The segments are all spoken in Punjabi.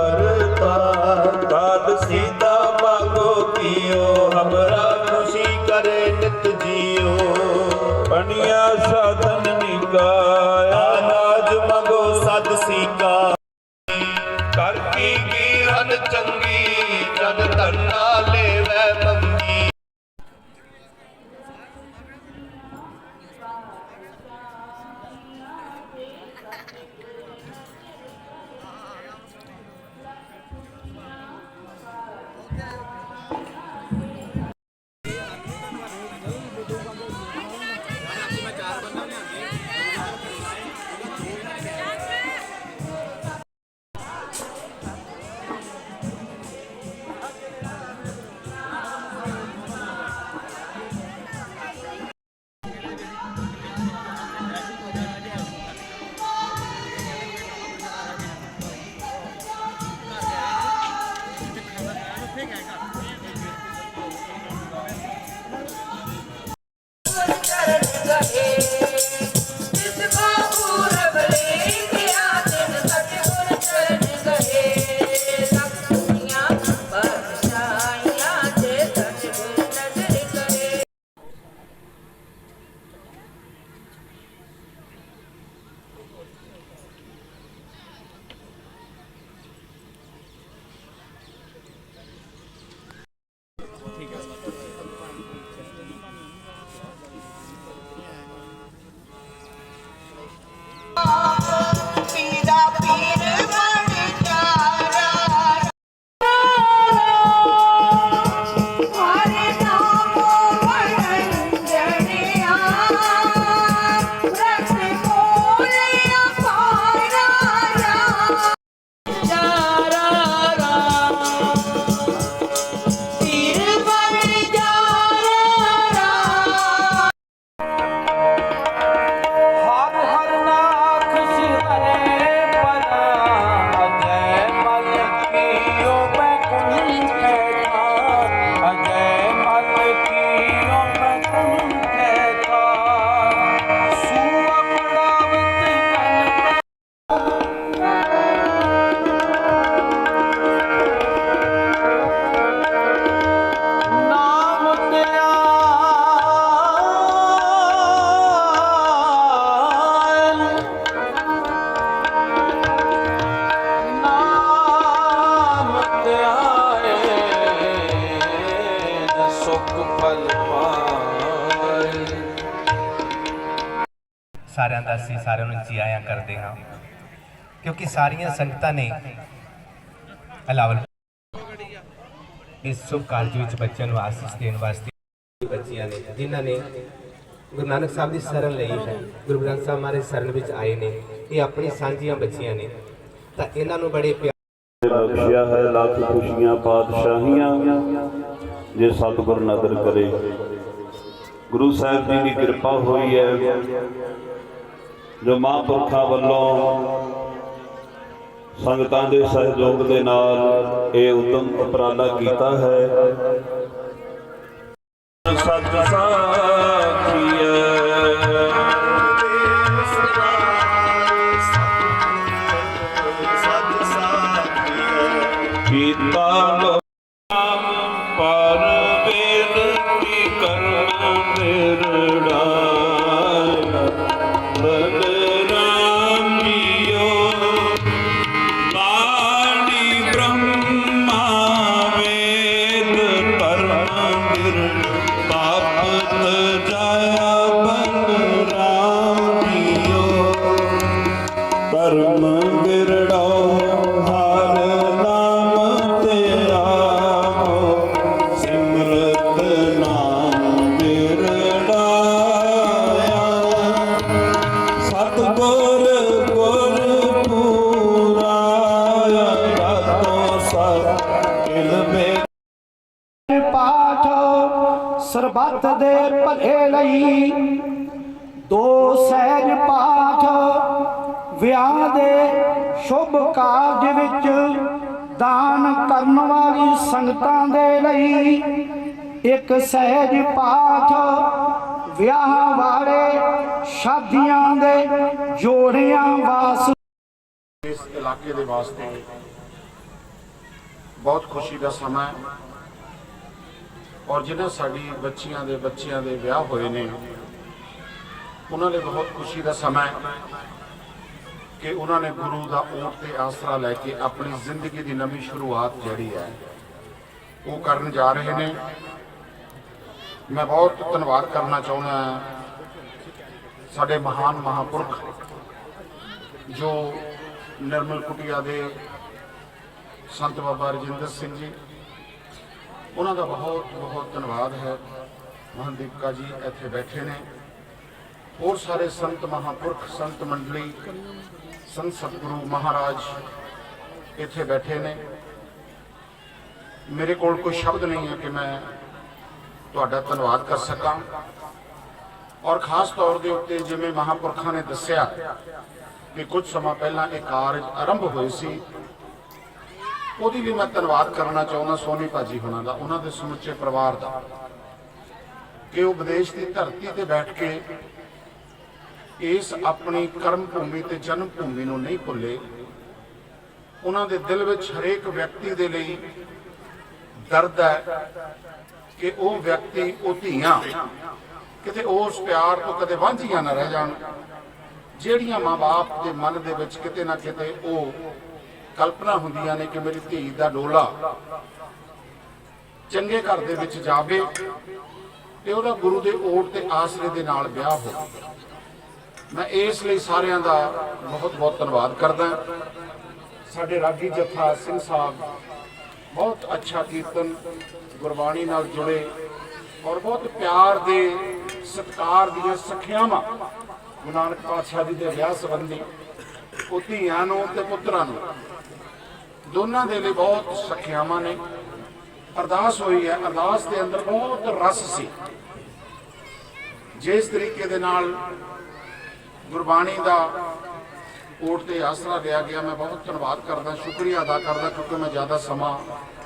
ਕਰਤਾ। ਤਦ ਸੀਤਾ ਮਾਗੋ ਕੀਓ ਹਮਰਾ ਪੀਰਾ Yeah. ਸਾਰਿਆਂ ਦਾ ਅਸੀਂ ਸਾਰਿਆਂ ਨੂੰ ਜੀ ਆਇਆਂ ਕਰਦੇ ਹਾਂ। ਕਿਉਂਕਿ ਸਾਰੀਆਂ ਸੰਗਤਾਂ ਨੇ ਅਲਾਵਲ ਇਸ ਸ਼ੁਭ ਕਾਰਜ ਵਿੱਚ ਬੱਚਿਆਂ ਨੂੰ ਆਸੀਸ ਦੇਣ ਵਾਸਤੇ ਬੱਚੀਆਂ ਨੇ, ਜਿਨ੍ਹਾਂ ਨੇ ਗੁਰੂ ਨਾਨਕ ਸਾਹਿਬ ਦੀ ਸ਼ਰਨ ਲਈ ਹੈ। ਗੁਰੂ ਗ੍ਰੰਥ ਸਾਹਿਬ ਮਾਰੇ ਸ਼ਰਨ ਵਿੱਚ ਆਏ ਨੇ, ਇਹ ਆਪਣੀ ਸਾਂਝੀਆਂ ਬੱਚੀਆਂ ਨੇ। ਤਾਂ ਇਹਨਾਂ ਨੂੰ ਬੜੇ ਪਿਆਰ ਬਖਸ਼ਿਆ ਹੈ ਲੱਖ ਖੁਸ਼ੀਆਂ, ਪਾਤਸ਼ਾਹੀਆਂ ਜੇ ਸਤਿਗੁਰ ਨਦਰ ਕਰੇ। ਗੁਰੂ ਸਾਹਿਬ ਜੀ ਦੀ ਕਿਰਪਾ ਹੋਈ ਹੈ। ਜੋ ਮਹਾਂਪੁਰਖਾਂ ਵੱਲੋਂ ਸੰਗਤਾਂ ਦੇ ਸਹਿਯੋਗ ਦੇ ਨਾਲ ਇਹ ਉਦਮ ਉਪਰਾਲਾ ਕੀਤਾ ਹੈ। ਸਤ ਕੀਤਾ ਪਰਮ ਬਿਰੜੋ ਹਰ ਨਾਮ ਤੇਰਾ ਸਿਮਰਤ ਨਾਮ ਬਿਰੜਾਇਆ ਸਤਗੁਰ ਗੁਰ ਪੂਰਾਇਆ ਰਾਤੋਂ ਸਤ ਕਿਲ ਮੇ ਪਾਠ ਸਰਬੱਤ ਦੇ ਭਲੇ ਲਈ, ਦੋ ਸਹਿਜ ਪਾਠ ਵਿਆਹ ਦੇ ਸ਼ੁਭ ਕਾਰਜ ਵਿੱਚ ਦਾਨ ਕਰਨ ਵਾਲੀ ਸੰਗਤਾਂ ਦੇ ਲਈ ਇੱਕ ਸਹਿਜ ਪਾਠ ਵਿਆਹ ਵਾਲੇ ਸ਼ਾਦੀਆਂ ਦੇ ਜੋੜਿਆਂ ਵਾਸ ਇਸ ਇਲਾਕੇ ਦੇ ਵਾਸਤੇ ਬਹੁਤ ਖੁਸ਼ੀ ਦਾ ਸਮਾਂ ਹੈ। ਔਰ ਜਿਹਨਾਂ ਸਾਡੀ ਬੱਚੀਆਂ ਦੇ ਬੱਚਿਆਂ ਦੇ ਵਿਆਹ ਹੋਏ ਨੇ, ਉਹਨਾਂ ਲਈ ਬਹੁਤ ਖੁਸ਼ੀ ਦਾ ਸਮਾਂ ਹੈ। ਕਿ ਉਹਨਾਂ ਨੇ ਗੁਰੂ ਦਾ ਓਟ ਤੇ ਆਸਰਾ ਲੈ ਕੇ ਆਪਣੀ ਜ਼ਿੰਦਗੀ ਦੀ ਨਵੀਂ ਸ਼ੁਰੂਆਤ ਜਿਹੜੀ ਹੈ, ਉਹ ਕਰਨ ਜਾ ਰਹੇ ਨੇ। ਮੈਂ ਬਹੁਤ ਧੰਨਵਾਦ ਕਰਨਾ ਚਾਹੁੰਦਾ ਸਾਡੇ ਮਹਾਨ ਮਹਾਪੁਰਖ ਜੋ ਨਿਰਮਲ ਕੁਟੀਆ ਦੇ ਸੰਤ ਬਾਬਾ ਰਜਿੰਦਰ ਸਿੰਘ ਜੀ, ਉਹਨਾਂ ਦਾ ਬਹੁਤ ਬਹੁਤ ਧੰਨਵਾਦ ਹੈ। ਮਹਾਂਦੀਪਕਾ ਜੀ ਇੱਥੇ ਬੈਠੇ ਨੇ। ਹੋਰ ਸਾਰੇ ਸੰਤ ਮਹਾਪੁਰਖ, ਸੰਤ ਮੰਡਲੀ, ਸੰਤ ਸਤਿਗੁਰੂ ਮਹਾਰਾਜ ਇੱਥੇ ਬੈਠੇ ਨੇ। ਮੇਰੇ ਕੋਲ ਕੋਈ ਸ਼ਬਦ ਨਹੀਂ ਹੈ ਕਿ ਮੈਂ ਤੁਹਾਡਾ ਧੰਨਵਾਦ ਕਰ ਸਕਾਂ। ਔਰ ਖਾਸ ਤੌਰ ਦੇ ਉੱਤੇ ਜਿਵੇਂ ਮਹਾਪੁਰਖਾਂ ਨੇ ਦੱਸਿਆ ਕਿ ਕੁਝ ਸਮਾਂ ਪਹਿਲਾਂ ਇਹ ਕਾਰਜ ਆਰੰਭ ਹੋਏ ਸੀ, ਉਹਦੀ ਵੀ ਮੈਂ ਧੰਨਵਾਦ ਕਰਨਾ ਚਾਹੁੰਦਾ ਸੋਨੀ ਭਾਜੀ ਹੁਣਾਂ ਦਾ, ਉਹਨਾਂ ਦੇ ਸਮੁੱਚੇ ਪਰਿਵਾਰ ਦਾ। ਕਿ ਉਹ ਵਿਦੇਸ਼ ਦੀ ਧਰਤੀ ਤੇ ਬੈਠ ਕੇ ਇਸ ਆਪਣੀ ਕਰਮ ਭੂਮੀ ਤੇ ਜਨਮ ਭੂਮੀ ਨੂੰ ਨਹੀਂ ਭੁੱਲੇ। ਉਹਨਾਂ ਦੇ ਦਿਲ ਵਿੱਚ ਹਰੇਕ ਵਿਅਕਤੀ ਦੇ ਲਈ ਦਰਦ ਹੈ ਕਿ ਉਹ ਵਿਅਕਤੀ ਉਹ ਧੀਆਂ, ਕਿਤੇ ਉਸ ਪਿਆਰ ਤੋਂ ਕਦੇ ਵਾਂਝੀਆਂ ਨਾ ਰਹਿ ਜਾਣ, ਜਿਹੜੀਆਂ ਮਾਂ-ਬਾਪ ਦੇ ਮਨ ਦੇ ਵਿੱਚ ਕਿਤੇ ਨਾ ਕਿਤੇ ਉਹ ਕਲਪਨਾ ਹੁੰਦੀਆਂ ਨੇ ਕਿ ਮੇਰੀ ਧੀ ਦਾ ਡੋਲਾ ਚੰਗੇ ਘਰ ਦੇ ਵਿੱਚ ਜਾਵੇ ਤੇ ਉਹਦਾ ਗੁਰੂ ਦੇ ਓਟ ਤੇ ਆਸਰੇ ਦੇ ਨਾਲ ਵਿਆਹ ਹੋਵੇ। ਮੈਂ ਇਸ ਲਈ ਸਾਰਿਆਂ ਦਾ ਬਹੁਤ ਬਹੁਤ ਧੰਨਵਾਦ ਕਰਦਾ ਸਾਡੇ ਰਾਗੀ ਜਥਾ ਸਿੰਘ ਸਾਹਿਬ ਬਹੁਤ ਅੱਛਾ ਕੀਰਤਨ ਗੁਰਬਾਣੀ ਨਾਲ ਜੁੜੇ ਔਰ ਬਹੁਤ ਪਿਆਰ ਦੇ ਸਤਿਕਾਰ ਦੀਆਂ ਸਖਿਆਵਾਂ ਗੁਰੂ ਨਾਨਕ ਪਾਤਸ਼ਾਹ ਜੀ ਦੇ ਵਿਆਹ ਸੰਬੰਧੀ ਉਹ ਧੀਆਂ ਨੂੰ ਤੇ ਪੁੱਤਰਾਂ ਨੂੰ। ਦੋਨਾਂ ਦੇ ਲਈ ਬਹੁਤ ਸਖਿਆਵਾਂ ਨੇ। ਅਰਦਾਸ ਹੋਈ ਹੈ। ਅਰਦਾਸ ਦੇ ਅੰਦਰ ਬਹੁਤ ਰਸ ਸੀ। ਜਿਸ ਤਰੀਕੇ ਦੇ ਨਾਲ ਗੁਰਬਾਣੀ ਦਾ ਓਟ ਤੇ ਆਸਰਾ ਲਿਆ ਗਿਆ। ਮੈਂ ਬਹੁਤ ਧੰਨਵਾਦ ਕਰਦਾ, ਸ਼ੁਕਰੀਆ ਅਦਾ ਕਰਦਾ, ਕਿਉਂਕਿ ਮੈਂ ਜ਼ਿਆਦਾ ਸਮਾਂ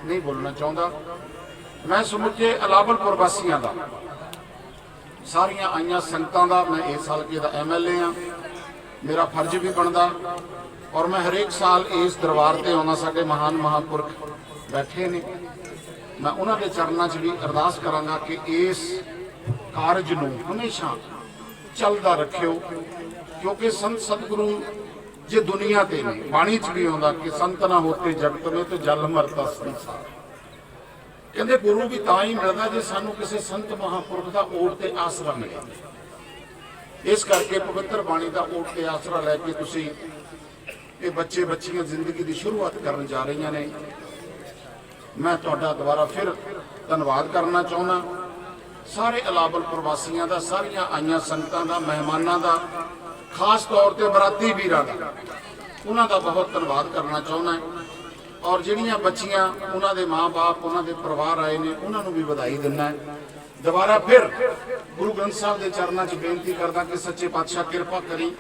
ਨਹੀਂ ਬੋਲਣਾ ਚਾਹੁੰਦਾ। ਮੈਂ ਸਮੁੱਚੇ ਅਲਾਵਲਪੁਰ ਵਾਸੀਆਂ ਦਾ, ਸਾਰੀਆਂ ਆਈਆਂ ਸੰਗਤਾਂ ਦਾ, ਮੈਂ ਇਸ ਹਲਕੇ ਦਾ ਐਮਐਲਏ ਆ ਮੇਰਾ ਫਰਜ਼ ਵੀ ਬਣਦਾ ਔਰ ਮੈਂ ਹਰੇਕ ਸਾਲ ਇਸ ਦਰਬਾਰ ਤੇ ਆਉਣਾ ਸਾਡੇ ਮਹਾਨ ਮਹਾਪੁਰਖ ਬੈਠੇ ਨੇ। ਮੈਂ ਉਹਨਾਂ ਦੇ ਚਰਨਾਂ 'ਚ ਵੀ ਅਰਦਾਸ ਕਰਾਂਗਾ ਕਿ ਇਸ ਕਾਰਜ ਨੂੰ ਹਮੇਸ਼ਾ ਚੱਲਦਾ ਰੱਖਿਓ, ਕਿਉਂਕਿ ਸੰਤ ਸਤਿਗੁਰੂ ਜੇ ਦੁਨੀਆ ਤੇ ਨੇ, ਬਾਣੀ 'ਚ ਵੀ ਆਉਂਦਾ ਕਿ ਸੰਤ ਨਾ ਹੋਤੇ ਜਗਤ ਮੇ ਤੇ ਜਲ ਮਰਤਾ ਸੰਸਾਰ। ਕਹਿੰਦੇ ਗੁਰੂ ਵੀ ਤਾਂ ਹੀ ਮਿਲਦਾ ਜੇ ਸਾਨੂੰ ਕਿਸੇ ਸੰਤ ਮਹਾਪੁਰਖ ਦਾ ਓਟ ਤੇ ਆਸਰਾ ਮਿਲੇ। ਇਸ ਕਰਕੇ ਪਵਿੱਤਰ ਬਾਣੀ ਦਾ ਓਟ ਤੇ ਆਸਰਾ ਲੈ ਕੇ ਤੁਸੀਂ ਇਹ ਬੱਚੇ ਬੱਚੀਆਂ ਜ਼ਿੰਦਗੀ ਦੀ ਸ਼ੁਰੂਆਤ ਕਰਨ ਜਾ ਰਹੀਆਂ ਨੇ। ਮੈਂ ਤੁਹਾਡਾ ਦੁਬਾਰਾ ਫਿਰ ਧੰਨਵਾਦ ਕਰਨਾ ਚਾਹੁੰਦਾ। ਸਾਰੇ ਅਲਾਬਲ ਪ੍ਰਵਾਸੀਆਂ ਦਾ, ਸਾਰੀਆਂ ਆਈਆਂ ਸੰਗਤਾਂ ਦਾ, ਮਹਿਮਾਨਾਂ ਦਾ, ਖਾਸ ਤੌਰ ਤੇ ਬਰਾਤੀ ਵੀਰਾਂ ਦਾ। ਉਹਨਾਂ ਦਾ ਬਹੁਤ ਧੰਨਵਾਦ ਕਰਨਾ ਚਾਹੁੰਦਾ ਔਰ ਜਿਹੜੀਆਂ ਬੱਚੀਆਂ, ਉਹਨਾਂ ਦੇ ਮਾਪੇ ਉਹਨਾਂ ਦੇ ਪਰਿਵਾਰ ਆਏ ਨੇ, ਉਹਨਾਂ ਨੂੰ ਵੀ ਵਧਾਈ ਦਿੰਦਾ ਦੁਬਾਰਾ ਫਿਰ ਗੁਰੂ ਗ੍ਰੰਥ ਸਾਹਿਬ ਦੇ ਚਰਨਾਂ 'ਚ ਬੇਨਤੀ ਕਰਦਾ ਕਿ ਸੱਚੇ ਪਾਤਸ਼ਾਹ ਕਿਰਪਾ ਕਰੀ।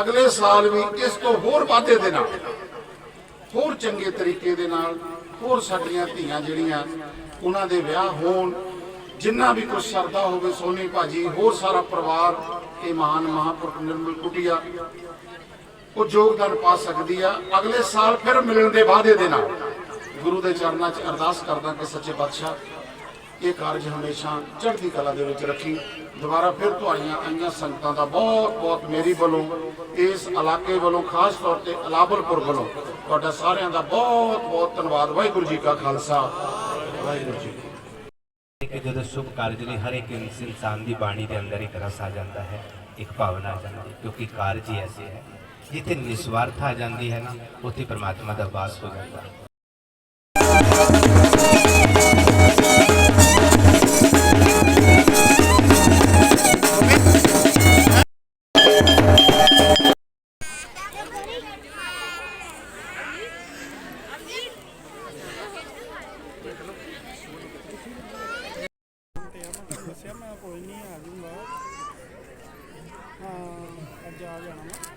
ਅਗਲੇ ਸਾਲ ਵੀ ਇਸ ਤੋਂ ਹੋਰ ਵਾਧੇ ਦੇ ਨਾਲ, ਹੋਰ ਚੰਗੇ ਤਰੀਕੇ ਦੇ ਨਾਲ, ਹੋਰ ਸਾਡੀਆਂ ਧੀਆਂ ਜਿਹੜੀਆਂ, ਉਹਨਾਂ ਦੇ ਵਿਆਹ ਹੋਣ ਜਿੰਨਾ ਵੀ ਕੁਝ ਸਰਦਾ ਹੋਵੇ ਸੋਨੀ ਭਾਜੀ, ਹੋਰ ਸਾਰਾ ਪਰਿਵਾਰ ਇਹ ਮਹਾਨ ਮਹਾਂਪੁਰਖ ਨਿਰਮਲ ਕੁਟੀਆ ਉਹ ਯੋਗਦਾਨ ਪਾ ਸਕਦੀ ਆ। ਅਗਲੇ ਸਾਲ ਫਿਰ ਮਿਲਣ ਦੇ ਵਾਅਦੇ ਦੇ ਨਾਲ ਗੁਰੂ ਦੇ ਚਰਨਾਂ 'ਚ ਅਰਦਾਸ ਕਰਦਾ ਕਿ ਸੱਚੇ ਪਾਤਸ਼ਾਹ, ਇਹ ਕਾਰਜ ਹਮੇਸ਼ਾ ਚੜ੍ਹਦੀ ਕਲਾ ਦੇ ਵਿੱਚ ਰੱਖੀ। ਦੁਬਾਰਾ ਫਿਰ ਤੁਹਾਡੀਆਂ ਆਈਆਂ ਸੰਗਤਾਂ ਦਾ ਬਹੁਤ ਬਹੁਤ ਮੇਰੀ ਵੱਲੋਂ, ਇਸ ਇਲਾਕੇ ਵੱਲੋਂ, ਖਾਸ ਤੌਰ ਤੇ ਅਲਾਬਲਪੁਰ ਵੱਲੋਂ, ਤੁਹਾਡਾ ਸਾਰਿਆਂ ਦਾ ਬਹੁਤ ਬਹੁਤ ਧੰਨਵਾਦ। ਵਾਹਿਗੁਰੂ ਜੀ ਕਾ ਖਾਲਸਾ। ਵਾਹਿਗੁਰੂ ਜੀ ਕਿ ਜਦੋਂ ਸ਼ੁਭ ਕਾਰਜ ਲਈ ਹਰ ਇੱਕ ਇਨਸਾਨ ਦੀ ਬਾਣੀ ਦੇ ਅੰਦਰ ਇੱਕ ਰਸ ਆ ਜਾਂਦਾ ਹੈ, ਇੱਕ ਭਾਵਨਾ ਆ ਜਾਂਦੀ ਹੈ, ਕਿਉਂਕਿ ਕਾਰਜ ਹੀ ਐਸੇ ਹੈ। ਜਿੱਥੇ ਨਿਸਵਾਰਥ ਆ ਜਾਂਦੀ ਹੈ ਨਾ, ਉੱਥੇ ਪ੍ਰਮਾਤਮਾ ਦਾ ਵਾਸ ਹੋ ਜਾਂਦਾ ਹੈ। ਕੋਈ ਨਹੀਂ ਆ ਜਾਊਂਗਾ ਹਾਂ ਅੱਜ ਆ ਜਾਣਾ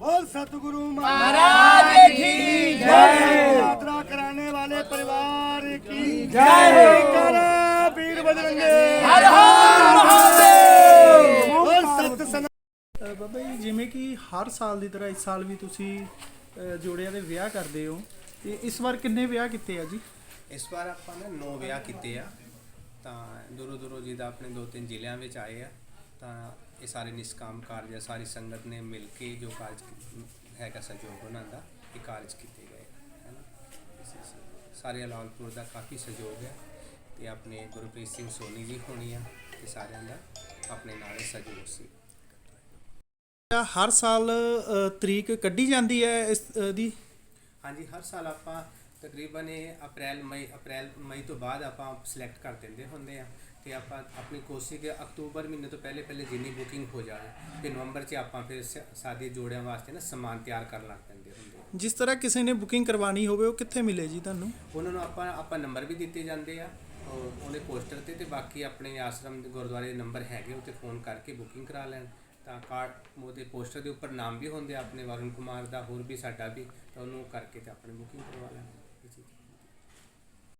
बोल सतगुरु महाराज की जय ਵਾਲੇ ਪਰਿਵਾਰ ਕੀ ਜੈ ਹੋ। ਕਰ ਵੀਰ ਬਜਰੰਗੇ। ਹਰ ਹਰ ਮਹਾਦੇਵ। ਬਾਬਾ ਜੀ ਜਿਵੇਂ ਕਿ ਹਰ ਸਾਲ ਦੀ ਤਰ੍ਹਾਂ ਇਸ ਸਾਲ ਵੀ ਤੁਸੀਂ ਜੋੜਿਆਂ ਦੇ ਵਿਆਹ ਕਰਦੇ ਹੋ। ਤੇ ਇਸ ਵਾਰ ਕਿੰਨੇ ਵਿਆਹ ਕੀਤੇ ਆ ਜੀ? ਇਸ ਵਾਰ ਆਪਾਂ ਨੇ 9 ਵਿਆਹ ਕੀਤੇ ਆ। ਤਾਂ ਦੂਰੋਂ ਦੂਰੋਂ ਜੀ ਦਾ ਆਪਣੇ ਦੋ ਤਿੰਨ ਜ਼ਿਲ੍ਹਿਆਂ ਵਿੱਚ ਆਏ ਆ ਤਾਂ ਇਹ ਸਾਰੇ ਨਿਸਕਾਮ ਕਾਰਜ ਸਾਰੀ ਸੰਗਤ ਨੇ ਮਿਲ ਕੇ ਜੋ ਕਾਰਜ ਹੈਗਾ ਸਹਿਯੋਗ ਉਹਨਾਂ ਦਾ ਇਹ ਕਾਰਜ ਕੀਤੇ ਗਏ ਹੈ ਨਾ? ਸਾਰੇ ਅਲਾਲਪੁਰ ਦਾ ਕਾਫੀ ਸਹਿਯੋਗ ਹੈ ਤੇ ਆਪਣੇ ਗੁਰਪ੍ਰੀਤ ਸਿੰਘ ਸੋਨੀ ਜੀ ਹੋਣੀ ਆ ਤੇ ਸਾਰਿਆਂ ਦਾ ਆਪਣੇ ਨਾਲ ਸਹਿਯੋਗ ਸੀ। ਹਰ ਸਾਲ ਤਰੀਕ ਕੱਢੀ ਜਾਂਦੀ ਹੈ ਇਸ ਦੀ? ਹਾਂਜੀ ਹਰ ਸਾਲ ਆਪਾਂ ਤਕਰੀਬਨ ਇਹ ਅਪ੍ਰੈਲ ਮਈ ਅਪ੍ਰੈਲ ਮਈ ਤੋਂ ਬਾਅਦ ਆਪਾਂ ਸਿਲੈਕਟ ਕਰ ਦਿੰਦੇ ਹੁੰਦੇ ਆ ਤੇ ਆਪਾਂ ਆਪਣੀ ਕੋਸ਼ਿਸ਼ ਹੈ ਅਕਤੂਬਰ ਮਹੀਨੇ ਤੋਂ ਪਹਿਲੇ ਪਹਿਲੇ ਜਿੰਨੀ ਬੁਕਿੰਗ ਹੋ ਜਾਏ ਤੇ ਨਵੰਬਰ 'ਚ ਆਪਾਂ ਫਿਰ ਸਾਦੀ ਜੋੜਿਆਂ ਵਾਸਤੇ ਨਾ ਸਮਾਨ ਤਿਆਰ ਕਰਨ ਲੱਗ ਪੈਂਦੇ ਹੁੰਦੇ ਆ। ਜਿਸ ਤਰ੍ਹਾਂ ਕਿਸੇ ਨੇ ਬੁਕਿੰਗ ਕਰਵਾਣੀ ਹੋਵੇ, ਉਹ ਕਿੱਥੇ ਮਿਲੇ ਜੀ ਤੁਹਾਨੂੰ? ਉਹਨਾਂ ਨੂੰ ਆਪਾਂ ਆਪਾਂ ਨੰਬਰ ਵੀ ਦਿੱਤੇ ਜਾਂਦੇ ਆ ਉਹ- ਉਹਦੇ ਪੋਸਟਰ ਤੇ ਤੇ ਬਾਕੀ ਆਪਣੇ ਆਸ਼ਰਮ ਦੇ ਗੁਰਦੁਆਰੇ ਦੇ ਨੰਬਰ ਹੈਗੇ ਉੱਤੇ ਫੋਨ ਕਰਕੇ ਬੁਕਿੰਗ ਕਰਾ ਲੈਣ। ਤਾਂ ਕਾਰਡ, ਉਹਦੇ ਪੋਸਟਰ ਦੇ ਉੱਪਰ ਨਾਮ ਵੀ ਹੁੰਦੇ ਆ, ਆਪਣੇ ਵਰੁਣ ਕੁਮਾਰ ਦਾ, ਹੋਰ ਵੀ ਸਾਡਾ ਵੀ, ਤਾਂ ਉਹਨੂੰ ਕਰਕੇ ਤੇ ਆਪਣੀ ਬੁਕਿੰਗ ਕਰਵਾ ਲੈਣ।